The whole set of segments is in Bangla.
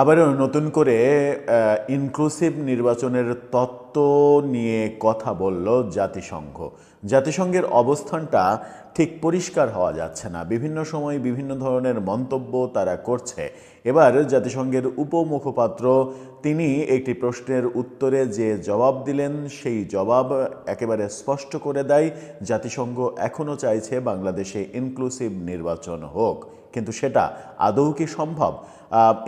আবারও নতুন করে ইনক্লুসিভ নির্বাচনের তত্ত্ব নিয়ে কথা বলল জাতিসংঘ। জাতিসংঘের অবস্থানটা ঠিক পরিষ্কার হওয়া যাচ্ছে না। বিভিন্ন সময় বিভিন্ন ধরনের মন্তব্য তারা করছে। এবার জাতিসংঘের উপমুখপাত্র, তিনি একটি প্রশ্নের উত্তরে যে জবাব দিলেন, সেই জবাব একেবারে স্পষ্ট করে দেয়, জাতিসংঘ এখনও চাইছে বাংলাদেশে ইনক্লুসিভ নির্বাচন হোক। কিন্তু সেটা আদৌ কি সম্ভব?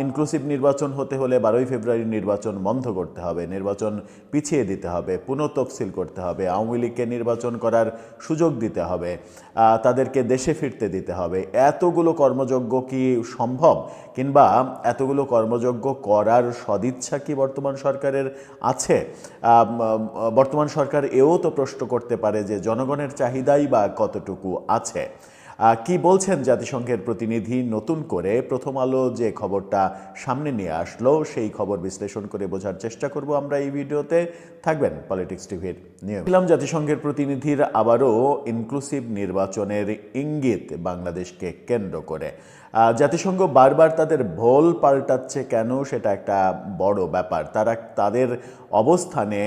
ইনক্লুসিভ নির্বাচন হতে হলে বারোই ফেব্রুয়ারি নির্বাচন বন্ধ করতে হবে, নির্বাচন পিছিয়ে দিতে হবে, পুনঃতফসিল করতে হবে, আওয়ামী লীগকে নির্বাচন করার সুযোগ দিতে হবে তাদেরকে দেশে ফিরতে দিতে হবে। এতগুলো কর্মযজ্ঞ কি সম্ভব? কিংবা এতগুলো কর্মযজ্ঞ করার সদিচ্ছা কি বর্তমান সরকারের আছে? বর্তমান সরকার এও তো প্রশ্ন করতে পারে যে জনগণের চাহিদাই বা কতটুকু আছে। কি বলছেন জাতিসংঘের প্রতিনিধি নতুন করে? প্রথম আলো যে খবরটা সামনে নিয়ে আসলো, সেই খবর বিশ্লেষণ করে বোঝার চেষ্টা করব আমরা এই ভিডিওতে। থাকবেন পলিটিক্স টিভির নিয়ম জাতিসংঘের প্রতিনিধির আবারও ইনক্লুসিভ নির্বাচনের ইঙ্গিত বাংলাদেশকে কেন্দ্র করে। জাতিসংঘ বারবার তাদের ভোল পাল্টাচ্ছে কেন সেটা একটা বড় ব্যাপার। তারা তাদের অবস্থানে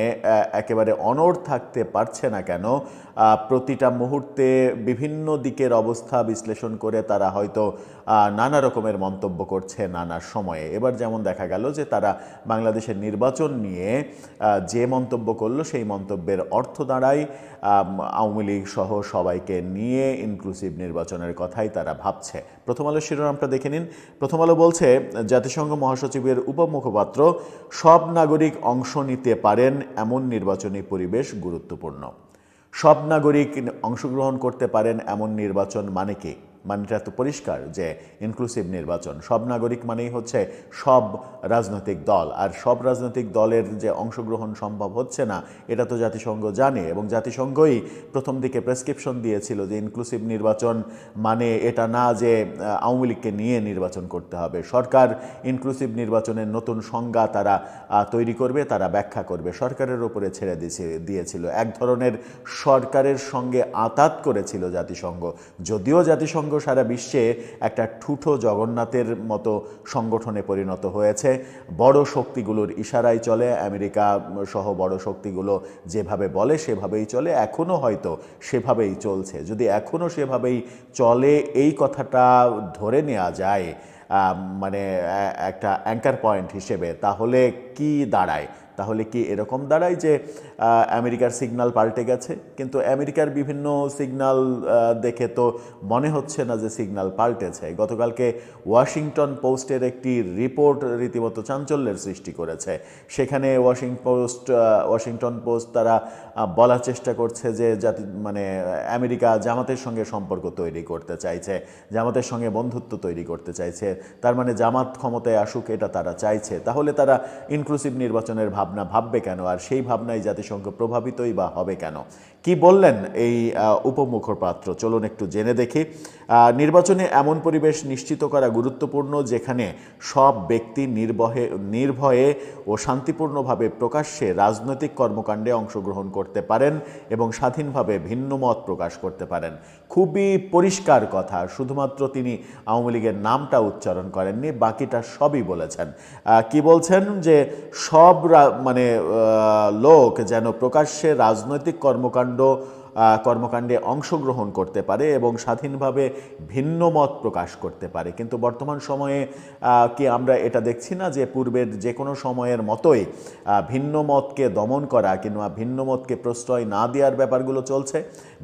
একেবারে অনড় থাকতে পারছে না কেন। প্রতিটা মুহূর্তে বিভিন্ন দিকের অবস্থা বিশ্লেষণ করে তারা হয়তো নানা রকমের মন্তব্য করছে নানা সময়ে। এবার যেমন দেখা গেল যে তারা বাংলাদেশের নির্বাচন নিয়ে যে মন্তব্য করল সেই মন্তব্যের অর্থ দাঁড়ায়। আওয়ামী লীগ সহ সবাইকে নিয়ে ইনক্লুসিভ নির্বাচনের কথাই তারা ভাবছে। প্রথম আলো শিরোনামটা দেখে নিন। প্রথম আলো বলছে, জাতিসংঘ মহাসচিবের উপমুখপাত্র, সব নাগরিক অংশ নিতে পারেন এমন নির্বাচনী পরিবেশ গুরুত্বপূর্ণ। সব নাগরিক অংশগ্রহণ করতে পারেন এমন নির্বাচন মানে কি? মানেটা তো পরিষ্কার যে ইনক্লুসিভ নির্বাচন। সব নাগরিক মানেই হচ্ছে সব রাজনৈতিক দল। আর সব রাজনৈতিক দলের যে অংশগ্রহণ সম্ভব হচ্ছে না, এটা তো জাতিসংঘ জানে। এবং জাতিসংঘই প্রথম দিকে প্রেসক্রিপশন দিয়েছিল যে ইনক্লুসিভ নির্বাচন মানে এটা না যে আওয়ামী লীগকে নিয়ে নির্বাচন করতে হবে। সরকার ইনক্লুসিভ নির্বাচনের নতুন সংজ্ঞা তারা তৈরি করবে, তারা ব্যাখ্যা করবে। সরকারের ওপরে ছেড়ে দিয়েছে দিয়েছিল। এক ধরনের সরকারের সঙ্গে আতাত করেছিল জাতিসংঘ। যদিও জাতিসংঘ সারা বিশ্বে একটা ঠুঠো জগন্নাথের মতো সংগঠনে পরিণত হয়েছে। বড় শক্তিগুলোর ইশারায় চলে, আমেরিকা সহ বড় শক্তিগুলো যেভাবে বলে সেভাবেই চলে এখনও হয়তো সেভাবেই চলছে। যদি এখনও সেভাবেই চলে, এই কথাটা ধরে নেওয়া যায় মানে একটা অ্যাঙ্কার পয়েন্ট হিসেবে, তাহলে কি দাঁড়ায়? তাহলে কি এরকম দাঁড়ায় যে আমেরিকার সিগনাল পাল্টে গেছে? কিন্তু আমেরিকার বিভিন্ন সিগনাল দেখে তো মনে হচ্ছে না যে সিগনাল পাল্টেছে। গতকালকে ওয়াশিংটন পোস্টের একটি রিপোর্ট রীতিমতো চাঞ্চল্যের সৃষ্টি করেছে। সেখানে ওয়াশিং পোস্ট ওয়াশিংটন পোস্ট তারা বলার চেষ্টা করছে যে জাতি মানে আমেরিকা জামাতের সঙ্গে সম্পর্ক তৈরি করতে চাইছে, জামাতের সঙ্গে বন্ধুত্ব তৈরি করতে চাইছে, তার মানে জামাত ক্ষমতায় আসুক এটা তারা চাইছে। তাহলে তারা ইনক্লুসিভ নির্বাচনের ভাবনা ভাববে কেন? আর সেই ভাবনাই জাতিসংঘ প্রভাবিতই বা হবে কেন? কি বললেন এই উপমুখপাত্র? চলুন একটু জেনে দেখি। নির্বাচনে এমন পরিবেশ নিশ্চিত করা গুরুত্বপূর্ণ যেখানে সব ব্যক্তি নির্ভয়ে নির্ভয়ে ও শান্তিপূর্ণভাবে প্রকাশ্যে রাজনৈতিক কর্মকাণ্ডে অংশগ্রহণ করতে পারেন এবং স্বাধীনভাবে ভিন্ন মত প্রকাশ করতে পারেন। খুবই পরিষ্কার কথা, শুধুমাত্র তিনি আওয়ামী লীগের নামটা উচ্চারণ করেননি, বাকিটা সবই বলেছেন। কি বলছেন যে সব মানে লোক যেন প্রকাশ্যে রাজনৈতিক কর্মকাণ্ড আহ, কর্মকাণ্ডে অংশগ্রহণ করতে পারে এবং স্বাধীনভাবে ভিন্ন মত প্রকাশ করতে পারে। কিন্তু বর্তমান সময়ে কি আমরা এটা দেখছি না যে পূর্বের যে কোনো সময়ের মতোই ভিন্ন মতকে দমন করা কিংবা ভিন্ন মতকে প্রশ্রয় না দেওয়ার ব্যাপারগুলো চলছে?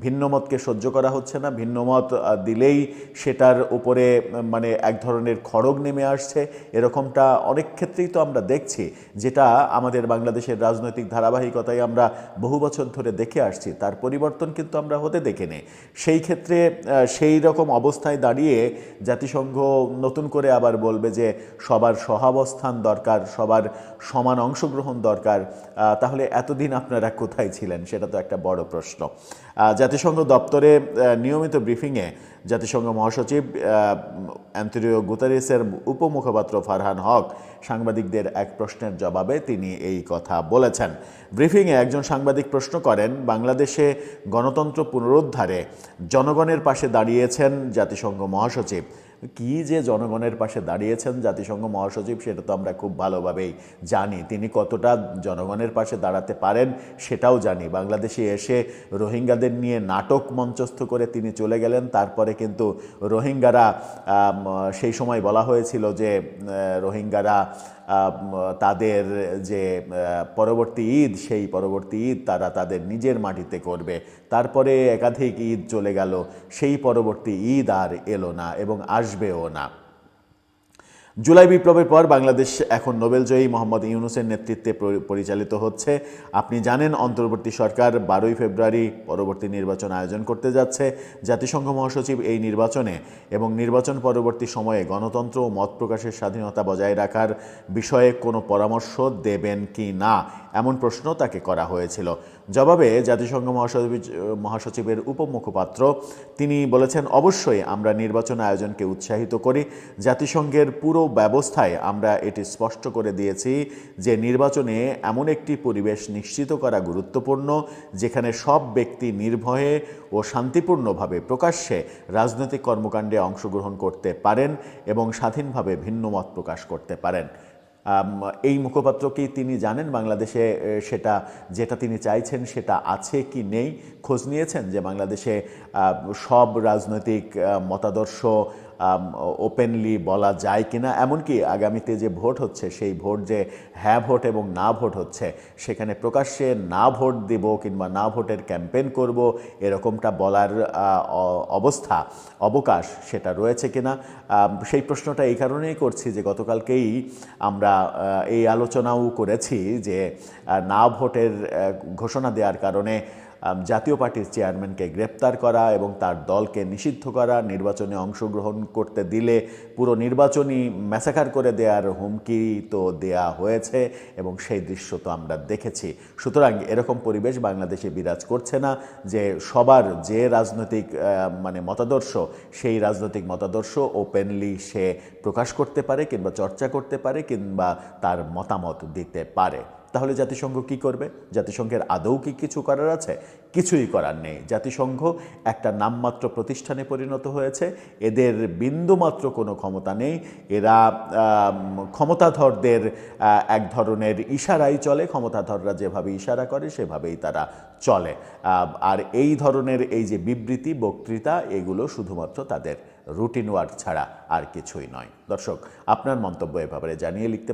ভিন্ন মতকে সহ্য করা হচ্ছে না ভিন্ন মত দিলেই সেটার উপরে মানে এক ধরনের খড়গ নেমে আসছে। এরকমটা অনেক ক্ষেত্রেই তো আমরা দেখছি, যেটা আমাদের বাংলাদেশের রাজনৈতিক ধারাবাহিকতায় আমরা বহু বছর ধরে দেখে আসছি। তার পরিবর্তন কিন্তু আমরা হতে দেখিনি। সেই ক্ষেত্রে সেই রকম অবস্থায় দাঁড়িয়ে জাতিসংঘ নতুন করে আবার বলবে যে সবার সহাবস্থান দরকার, সবার সমান অংশগ্রহণ দরকার। তাহলে এতদিন আপনারা কোথায় ছিলেন? সেটা তো একটা বড় প্রশ্ন। জাতিসংঘ দপ্তরে নিয়মিত ব্রিফিংয়ে জাতিসংঘ মহাসচিব আহ, অ্যান্টনিও গুতারেসের উপমুখপাত্র ফারহান হক সাংবাদিকদের এক প্রশ্নের জবাবে তিনি এই কথা বলেছেন। ব্রিফিংয়ে একজন সাংবাদিক প্রশ্ন করেন বাংলাদেশে গণতন্ত্র পুনরুদ্ধারে জনগণের পাশে দাঁড়িয়েছেন জাতিসংঘ মহাসচিব। কি যে জনগণের পাশে দাঁড়িয়েছেন জাতিসংঘ মহাসচিব সেটা তো আমরা খুব ভালোভাবেই জানি। তিনি কতটা জনগণের পাশে দাঁড়াতে পারেন সেটাও জানি। বাংলাদেশে এসে রোহিঙ্গাদের নিয়ে নাটক মঞ্চস্থ করে তিনি চলে গেলেন তারপরে কিন্তু রোহিঙ্গারা সেই সময় বলা হয়েছিল যে রোহিঙ্গারা তাদের যে পরবর্তী ঈদ, সেই পরবর্তী ঈদ তারা তাদের নিজের মাটিতে করবে। তারপরে একাধিক ঈদ চলে গেল, সেই পরবর্তী ঈদ আর এলো না এবং আসবেও না। জুলাই বিপ্লবের পর বাংলাদেশ এখন নোবেলজয়ী মোহাম্মদ ইউনুসের নেতৃত্বে পরিচালিত হচ্ছে। আপনি জানেন, অন্তর্বর্তী সরকার বারোই ফেব্রুয়ারি পরবর্তী নির্বাচন আয়োজন করতে যাচ্ছে। জাতিসংঘ মহাসচিব এই নির্বাচনে এবং নির্বাচন পরবর্তী সময়ে গণতন্ত্র ও মত প্রকাশের স্বাধীনতা বজায় রাখার বিষয়ে কোনো পরামর্শ দেবেন কি না? এমন প্রশ্ন তাকে করা হয়েছিল। জবাবে জাতিসংঘ মহাসচিব, মহাসচিবের উপমুখপাত্র, তিনি বলেছেন, অবশ্যই আমরা নির্বাচন আয়োজনকে উৎসাহিত করি। জাতিসংঘের পুরো ব্যবস্থায় আমরা এটি স্পষ্ট করে দিয়েছি যে নির্বাচনে এমন একটি পরিবেশ নিশ্চিত করা গুরুত্বপূর্ণ, যেখানে সব ব্যক্তি নির্ভয়ে ও শান্তিপূর্ণভাবে প্রকাশ্যে রাজনৈতিক কর্মকাণ্ডে অংশগ্রহণ করতে পারেন এবং স্বাধীনভাবে ভিন্ন মত প্রকাশ করতে পারেন। এই মুখপাত্র কি তিনি জানেন বাংলাদেশে সেটা, যেটা তিনি চাইছেন সেটা আছে কি নেই? খোঁজ নিয়েছেন যে বাংলাদেশে সব রাজনৈতিক মতাদর্শ ওপেনলি বলা যায় কিনা, এমনকি আগামীতে যে ভোট হচ্ছে, সেই ভোট যে হ্যাঁ ভোট এবং না ভোট হচ্ছে, সেখানে প্রকাশ্যে না ভোট দেব কিংবা না ভোটের ক্যাম্পেন করব, এরকমটা বলার অবস্থা, অবকাশ সেটা রয়েছে কিনা সেই প্রশ্নটা এই কারণেই করছি যে গতকালকেই আমরা এই আলোচনাও করেছি যে না ভোটের ঘোষণা দেওয়ার কারণে জাতীয় পার্টির চেয়ারম্যানকে গ্রেপ্তার করা এবং তার দলকে নিষিদ্ধ করা, নির্বাচনে অংশগ্রহণ করতে দিলে পুরো নির্বাচনী ম্যাসাকার করে দেওয়ার হুমকি তো দেয়া হয়েছে এবং সেই দৃশ্য তো আমরা দেখেছি। সুতরাং এরকম পরিবেশ বাংলাদেশে বিরাজ করছে না যে সবার যে রাজনৈতিক মানে মতাদর্শ, সেই রাজনৈতিক মতাদর্শ ওপেনলি সে প্রকাশ করতে পারে কিংবা চর্চা করতে পারে কিংবা তার মতামত দিতে পারে। তাহলে জাতিসংঘ কি করবে? জাতিসংঘের আদৌ কি কিছু করার আছে? কিছুই করার নেই। জাতিসংঘ একটা নামমাত্র প্রতিষ্ঠানে পরিণত হয়েছে। এদের বিন্দুমাত্র কোনো ক্ষমতা নেই। এরা ক্ষমতাধরদের এক ধরনের ইশারাই চলে। ক্ষমতাধররা যেভাবে ইশারা করে, সেভাবেই তারা চলে। আর এই ধরনের এই যে বিবৃতি, বক্তৃতা, এগুলো শুধুমাত্র তাদের রুটিন ওয়ার্ক ছাড়া আর কিছুই নয়। দর্শক, আপনার মন্তব্য এ ব্যাপারে জানিয়ে লিখতে